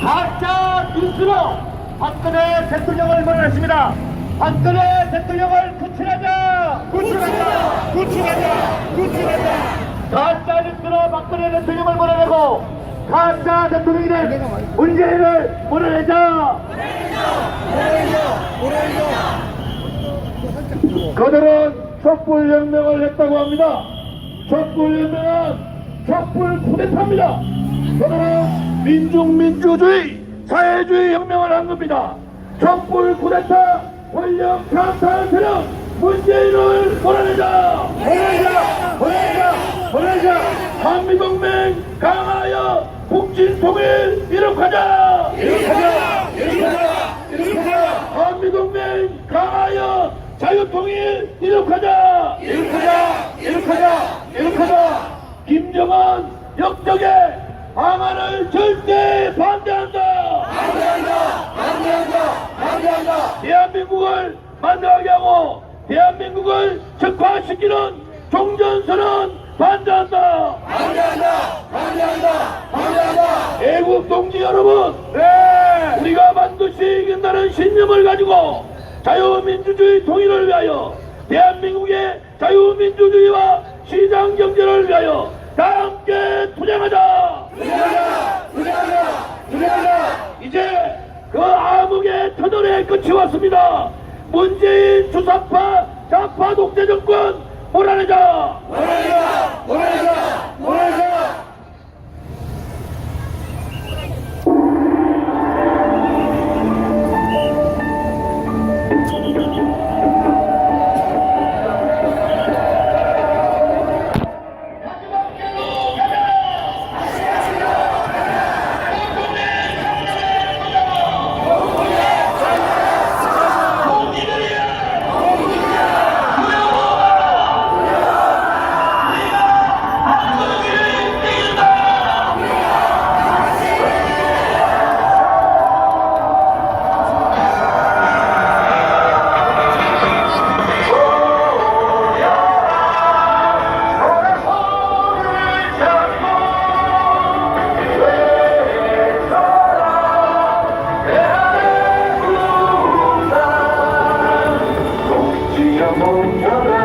가짜 뉴스로 박근혜 대통령을 몰아냈습니다. 박근혜 대통령을 구출하자! 구출하자! 구출하자! 구출하자! 가짜 뉴스로 박근혜 대통령을 몰아내고 가짜 대통령이 된 문재인을 몰아내자! 그들은 촛불혁명을 했다고 합니다. 촛불혁명은 촛불 쿠데타입니다. 그들은 민중민주주의, 사회주의 혁명을 한 겁니다. 촛불 쿠데타, 권력 강탈 세력, 문재인을 몰아내자! 몰아내자! 몰아내자! 몰아내자! 한미동맹 강하여 북진 통일 이룩하자! 이룩하자! 이룩하자! 이룩하자! 한미동맹 강하여 자유통일 이룩하자! 이룩하자! 이룩하자! 이룩하자! 김정은 역적의 방안을 절대 반대한다! 반대한다! 반대한다! 반 대한민국을 만나게 하고 대한민국을 적화시키는 종전선언 반대한다! 반대한다! 반대한다! 반대한다! 애국 동지 여러분! 네! 우리가 반드시 이긴다는 신념을 가지고 자유민주주의 통일을 위하여 대한민국의 자유민주주의와 시장 경제를 위하여 다 함께! 투쟁하자! 투쟁하자! 투쟁하자! 이제 그 터널의 끝이 왔습니다. 문재인 주사파 좌파 독재 정권 몰아내자! 몰아내자! 몰아내자! Thank you.